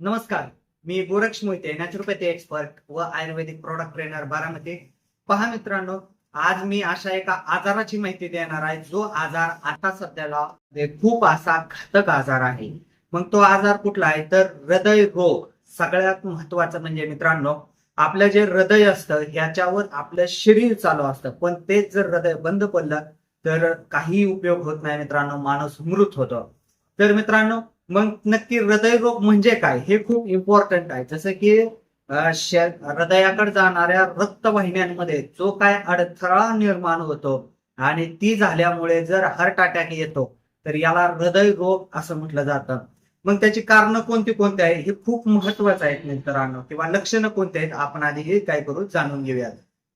नमस्कार मी Goraksh Mohite naturopathy expert व आयुर्वेदिक प्रोडक्ट ट्रेनर बारामती. पहा मित्रांनो आज मी अशा एका आजाराची माहिती देणार आहे जो आजार आता सध्याला म्हणजे खूप असा घातक आजार आहे. मग तो आजार कुठला आहे? तर हृदय रोग सगळ्यात महत्वाचं म्हणजे मित्रांनो आपलं जे हृदय असतं ह्याच्यावर आपलं शरीर चालू असतं. पण तेच जर हृदय बंद पडलं तर काही उपयोग होत नाही मित्रांनो माणूस मृत होतो. तर मित्रांनो मग नक्की हृदयरोग म्हणजे काय? हे खूप इम्पॉर्टंट आहे. जसं की हृदयाकडे जाणाऱ्या रक्तवाहिन्यांमध्ये जो काय अडथळा निर्माण होतो आणि ती झाल्यामुळे जर हार्ट अटॅक येतो तर याला हृदयरोग असं म्हटलं जातं. मग त्याची कारणं कोणती कोणती आहे हे खूप महत्वाचं आहे मित्रांनो. किंवा लक्षणं कोणती आहेत? आपण आधी हे काय करू? जाणून घेऊयात.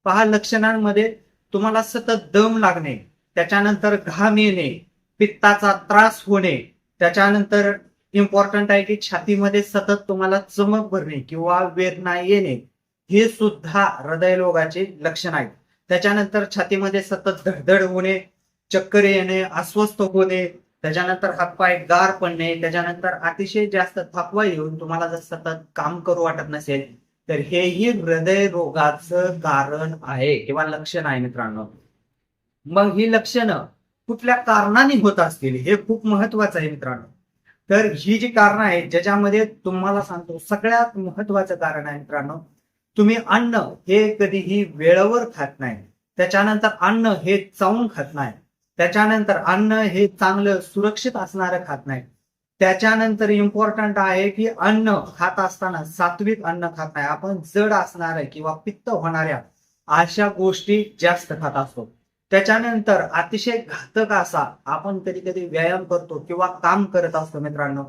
पहा लक्षणांमध्ये तुम्हाला सतत दम लागणे त्याच्यानंतर घाम येणे पित्ताचा त्रास होणे त्याच्यानंतर इम्पॉर्टंट आहे की छातीमध्ये सतत तुम्हाला चमक भरणे किंवा वेदना येणे हे सुद्धा हृदयरोगाचे लक्षण आहेत. त्याच्यानंतर छातीमध्ये सतत धडधड होणे चक्कर येणे अस्वस्थ होणे त्याच्यानंतर हातपाय गार पडणे त्याच्यानंतर अतिशय जास्त थकवा येऊन तुम्हाला जर सतत काम करू वाटत नसेल तर हेही हृदयरोगाचं कारण आहे किंवा लक्षण आहे मित्रांनो. मग ही लक्षणं कुठल्या कारणाने होत असतील हे खूप महत्वाचं आहे मित्रांनो. तर ही जी कारण आहेत ज्याच्यामध्ये तुम्हाला सांगतो सगळ्यात महत्वाचं कारण आहे मित्रांनो तुम्ही अन्न हे कधीही वेळेवर खात नाही. त्याच्यानंतर अन्न हे चावून खात नाही. त्याच्यानंतर अन्न हे चांगलं सुरक्षित असणारं खात नाही. त्याच्यानंतर इम्पॉर्टंट आहे की अन्न खात असताना सात्विक अन्न खात नाही. आपण जड असणाऱ्या किंवा पित्त होणाऱ्या अशा गोष्टी जास्त खात असतो. त्याच्यानंतर अतिशय घातक असा आपण कधी कधी व्यायाम करतो किंवा काम करत असतो मित्रांनो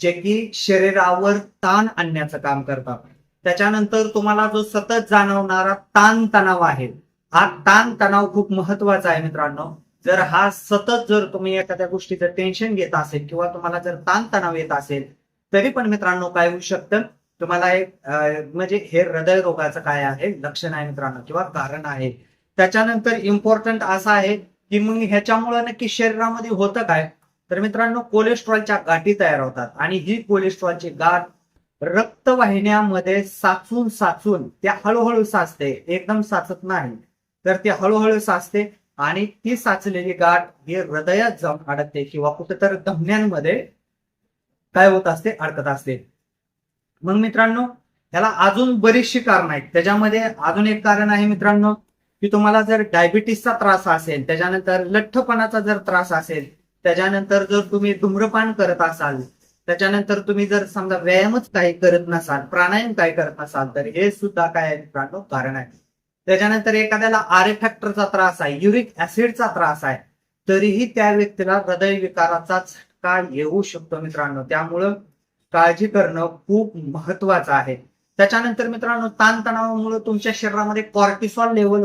जे की शरीरावर ताण आणण्याचं काम करतात. त्याच्यानंतर तुम्हाला जो सतत जाणवणारा ताण तणाव आहे हा ताण तणाव खूप महत्त्वाचा आहे मित्रांनो. जर हा सतत जर तुम्ही एखाद्या गोष्टीचं टेन्शन घेत असेल किंवा तुम्हाला जर ताण तणाव येत असेल तरी पण मित्रांनो काय होऊ शकतं? तुम्हाला एक म्हणजे हे हृदयरोगाचं काय आहे? लक्षण आहे मित्रांनो किंवा कारण आहे. त्याच्यानंतर इम्पॉर्टंट असं आहे की मग ह्याच्यामुळे नक्की शरीरामध्ये होतं काय? तर मित्रांनो कोलेस्ट्रॉलच्या गाठी तयार होतात. आणि ही कोलेस्ट्रॉलची गाठ रक्तवाहिन्यामध्ये साचून साचून त्या हळूहळू साचते. एकदम साचत नाही. तर ती हळूहळू साचते आणि ती साचलेली गाठ ही हृदयात जाऊन अडकते किंवा कुठेतरी धमन्यांमध्ये काय होत असते? अडकत असते. मग मित्रांनो याला अजून बरीचशी कारण आहेत. त्याच्यामध्ये अजून एक कारण आहे मित्रांनो की तुम्हाला जर डायबिटीसचा त्रास असेल त्याच्यानंतर लठ्ठपणाचा जर त्रास असेल त्याच्यानंतर जर तुम्ही धूम्रपान करत असाल त्याच्यानंतर तुम्ही जर समजा व्यायामच काही करत नसाल प्राणायाम काय करत नसाल तर हे सुद्धा काय मित्रांनो कारण आहे. त्याच्यानंतर एखाद्याला आर फॅक्टरचा त्रास आहे युरिक ऍसिडचा त्रास आहे तरीही त्या व्यक्तीला हृदय विकाराचा झटका येऊ शकतो मित्रांनो. त्यामुळं काळजी करणं खूप महत्वाचं आहे. त्याच्यानंतर मित्रांनो ताणतणावामुळे तुमच्या शरीरामध्ये कॉर्टिसॉल लेवल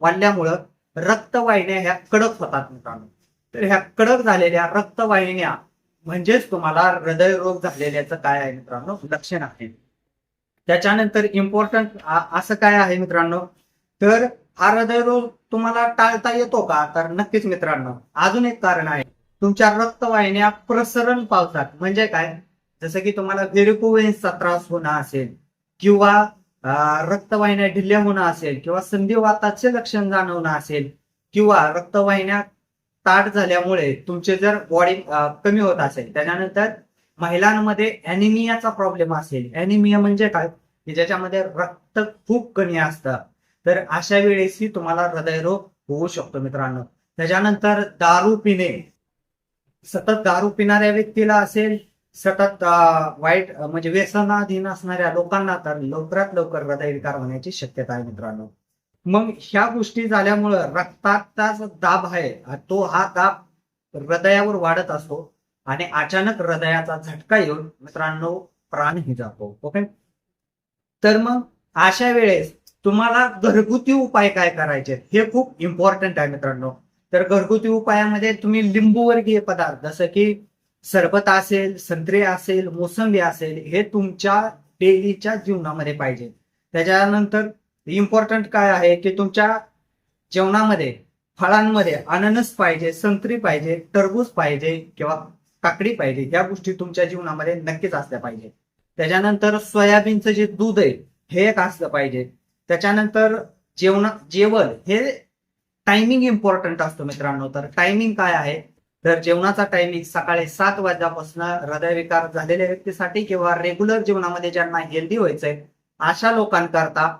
वाढल्यामुळं रक्तवाहिन्या ह्या कडक होतात मित्रांनो. तर ह्या कडक झालेल्या रक्तवाहिन्या म्हणजेच तुम्हाला हृदयरोग झालेल्याचं काय आहे मित्रांनो? लक्षण आहे. त्याच्यानंतर इम्पॉर्टंट असं काय आहे मित्रांनो? तर हा हृदयरोग तुम्हाला टाळता येतो का? तर नक्कीच मित्रांनो अजून एक कारण आहे. तुमच्या रक्तवाहिन्या प्रसरण पावतात. म्हणजे काय? जसं की तुम्हाला व्हेरिकोवेन्सचा त्रास होणं असेल किंवा रक्तवाहिन्या ढिल्या होणं असेल किंवा संधिवाताचे लक्षण जाणवणं असेल किंवा रक्तवाहिन्या ताट झाल्यामुळे तुमचे जर बॉडी कमी होत असेल त्याच्यानंतर महिलांमध्ये अॅनिमियाचा प्रॉब्लेम असेल. अॅनिमिया म्हणजे काय? की ज्याच्यामध्ये रक्त खूप कमी असतं. तर अशा वेळेसही तुम्हाला हृदयरोग होऊ शकतो मित्रांनो. त्याच्यानंतर दारू पिणे. सतत दारू पिणाऱ्या व्यक्तीला असेल सतत वाईट म्हणजे व्यसनाधीन असणाऱ्या लोकांना तर लवकरात लवकर हृदयविकार होण्याची शक्यता आहे मित्रांनो. मग ह्या गोष्टी झाल्यामुळं रक्ताचा जो दाब आहे तो हा दाब हृदयावर वाढत असतो आणि अचानक हृदयाचा झटका येऊन मित्रांनो प्राणही जातो ओके? तर मग अशा वेळेस तुम्हाला घरगुती उपाय काय करायचे? हे खूप इम्पॉर्टंट आहे मित्रांनो. तर घरगुती उपायामध्ये तुम्ही लिंबूवर्गीय पदार्थ जसं की सरबत असेल संत्रे असेल मोसंबी असेल हे तुमच्या डेलीच्या जीवनामध्ये पाहिजे. त्याच्यानंतर इम्पॉर्टंट काय आहे की तुमच्या जेवणामध्ये फळांमध्ये अननस पाहिजे संत्री पाहिजे टरबूज पाहिजे किंवा काकडी पाहिजे या गोष्टी तुमच्या जीवनामध्ये नक्कीच असल्या पाहिजे. त्याच्यानंतर सोयाबीनचं जे दूध आहे हे एक असलं पाहिजे. त्याच्यानंतर जेवण जेवण हे टायमिंग इम्पॉर्टंट असतो मित्रांनो. तर टायमिंग काय आहे? तर जेवणाचा टायमिंग सकाळी सात वाजल्यापासून हृदयविकार झालेल्या व्यक्तीसाठी किंवा रेग्युलर जीवनामध्ये ज्यांना हेल्दी व्हायचंय अशा लोकांकरता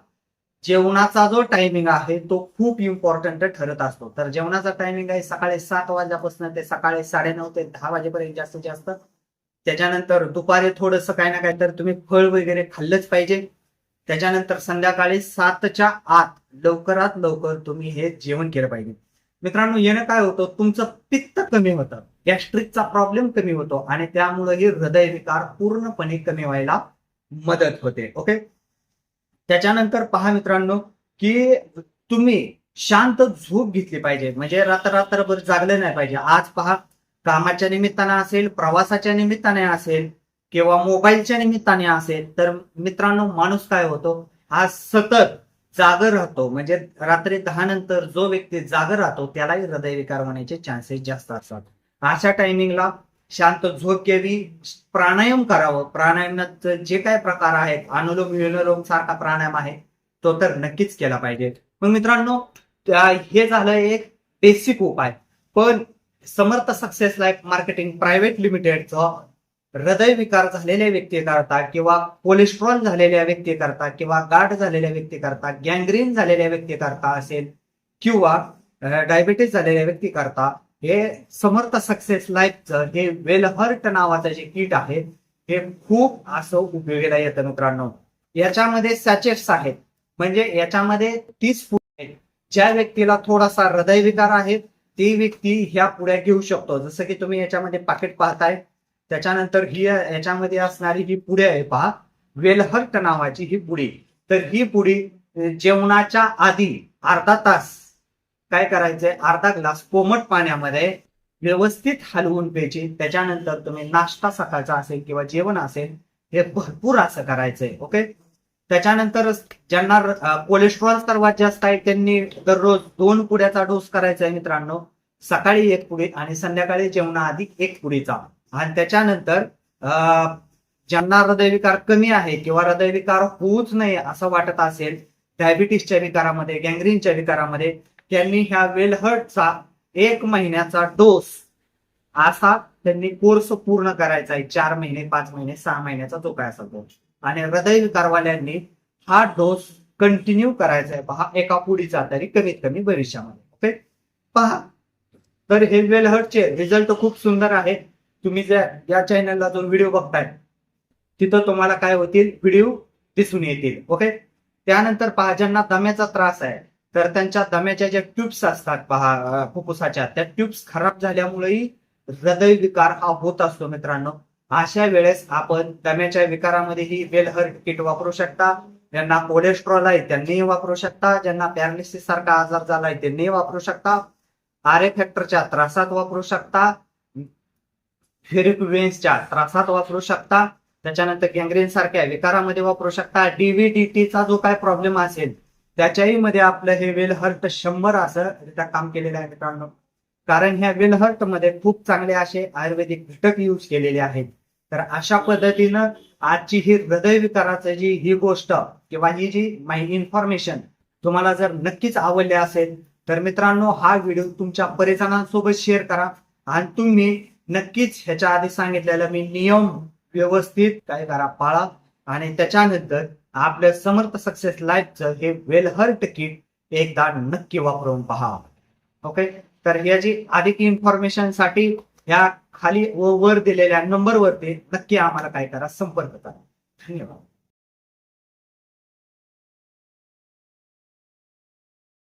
जेवणाचा जो टायमिंग आहे तो खूप इम्पॉर्टंट ठरत असतो. तर जेवणाचा टायमिंग आहे सकाळी सात वाजल्यापासून ते सकाळी साडेनऊ ते दहा वाजेपर्यंत जास्तीत जास्त. त्याच्यानंतर दुपारी थोडंसं काही ना काही तर तुम्ही फळ वगैरे खाल्लंच पाहिजे. त्याच्यानंतर संध्याकाळी सातच्या आत लवकरात लवकर तुम्ही हे जेवण केलं पाहिजे. मित्रांनो येणं काय होतं? तुमचं पित्त कमी होतं. गॅस्ट्रिकचा प्रॉब्लेम कमी होतो आणि त्यामुळे हे हृदयविकार पूर्णपणे कमी व्हायला मदत होते. ओके? त्याच्यानंतर पहा मित्रांनो की तुम्ही शांत झोप घेतली पाहिजे. म्हणजे रात्र रात्रभर जागलं नाही पाहिजे. आज पहा कामाच्या निमित्ताने असेल प्रवासाच्या निमित्ताने असेल किंवा मोबाईलच्या निमित्ताने असेल तर मित्रांनो माणूस काय होतो? हा सतत जागर राहतो. म्हणजे रात्री दहा नंतर जो व्यक्ती जागर राहतो त्यालाही हृदयविकार होण्याचे चान्सेस जास्त असतात. अशा टायमिंगला शांत झोप घ्यावी प्राणायाम करावं. प्राणायामात जे काय प्रकार आहेत अनुलोम विलोम सारखा प्राणायाम आहे तो तर नक्कीच केला पाहिजे. मग मित्रांनो हे झालं एक बेसिक उपाय. पण Samarth success life marketing private लिमिटेडचं हृदयविकार झालेल्या व्यक्तीकरता किंवा कोलेस्ट्रॉल झालेल्या व्यक्तीकरता किंवा गाठ झालेल्या व्यक्तीकरता गँग्रीन झालेल्या व्यक्तीकरता असेल किंवा डायबिटीस झालेल्या व्यक्तीकरता हे समर्थ सक्सेस लाईफचं हे वेलहर्ट नावाचं जे किट आहे हे खूप असं उपयोगीला येतं मित्रांनो. याच्यामध्ये सॅचेट्स आहेत. म्हणजे याच्यामध्ये तीस फूट आहेत. ज्या व्यक्तीला थोडासा हृदयविकार आहे ती व्यक्ती ह्या पुढ्या घेऊ शकतो. जसं की तुम्ही याच्यामध्ये पाकिट पाहताय त्याच्यानंतर ही याच्यामध्ये असणारी ही पुढे आहे पहा. वेलहर्ट नावाची ही पुडी तर ही पुडी जेवणाच्या आधी अर्धा तास काय करायचंय? अर्धा ग्लास कोमट पाण्यामध्ये व्यवस्थित हलवून प्यायची. त्याच्यानंतर तुम्ही नाश्ता सकाळचा असेल किंवा जेवण असेल हे भरपूर असं करायचंय. ओके? त्याच्यानंतर ज्यांना कोलेस्ट्रॉल सर्वात जास्त आहे त्यांनी दररोज दोन पुड्याचा डोस करायचा आहे मित्रांनो. सकाळी एक पुडी आणि संध्याकाळी जेवणाआधी एक पुडीचा. आणि त्याच्यानंतर अं, ज्यांना हृदयविकार कमी आहे किंवा हृदयविकार होऊच नाही असं वाटत असेल डायबिटीसच्या विकारामध्ये गँग्रीनच्या विकारामध्ये त्यांनी ह्या वेलहर्टचा एक महिन्याचा डोस असा त्यांनी कोर्स पूर्ण करायचा आहे. चार महिने पाच महिने सहा महिन्याचा तो काय असा तो. आणि हृदयविकारवाल्यांनी हा डोस कंटिन्यू करायचा आहे. पहा एका पुढीचा तरी कमीत कमी भविष्यामध्ये ओके? पहा. तर हे वेलहर्टचे रिझल्ट खूप सुंदर आहे तुम्ही ज्या या चॅनलला जो व्हिडिओ बघताय तिथं तुम्हाला काय होतील? व्हिडिओ दिसून येतील ओके त्यानंतर पहा ज्यांना दम्याचा त्रास आहे. तर त्यांच्या दम्याच्या ज्या ट्यूब्स असतात पहा फुफ्फुसाच्या त्या ट्यूब्स खराब झाल्यामुळेही हृदयविकार हा होत असतो मित्रांनो. अशा वेळेस आपण दम्याच्या विकारामध्येही वेलहर किट वापरू शकता. ज्यांना कोलेस्ट्रॉल आहे त्यांनीही वापरू शकता. ज्यांना पॅरालिसिस सारखा आजार झालाय त्यांनीही वापरू शकता. आरे फॅक्टरच्या त्रासात वापरू शकता. फेरिक वेन्सच्या त्रासात वापरू शकता. त्याच्यानंतर गँग्रेन सारख्या विकारामध्ये वापरू शकता. डीव्हीडीटीचा जो काय प्रॉब्लेम असेल त्याच्याही मध्ये आपलं हे वेलहर्ट शंभर असं रित्या काम केलेलं आहे मित्रांनो. कारण ह्या वेलहर्टमध्ये खूप चांगले असे आयुर्वेदिक घटक यूज केलेले आहेत. तर अशा पद्धतीनं आजची ही हृदयविकाराचं जी ही गोष्ट किंवा ही जी माहिती इन्फॉर्मेशन तुम्हाला जर नक्कीच आवडली असेल तर मित्रांनो हा व्हिडिओ तुमच्या परिजनांसोबत शेअर करा. आणि तुम्ही नक्कीच ह्याच्या आधी सांगितलेलं मी नियम व्यवस्थित काय करा पाळा आणि त्याच्यानंतर आपल्या समर्थ सक्सेस लाईफचं हे वेलहर किट एकदा नक्की वापरून पहा. ओके तर याची अधिक इन्फॉर्मेशनसाठी ह्या खाली व वर दिलेल्या नंबरवरती नक्की आम्हाला काय करा संपर्क करा. धन्यवाद.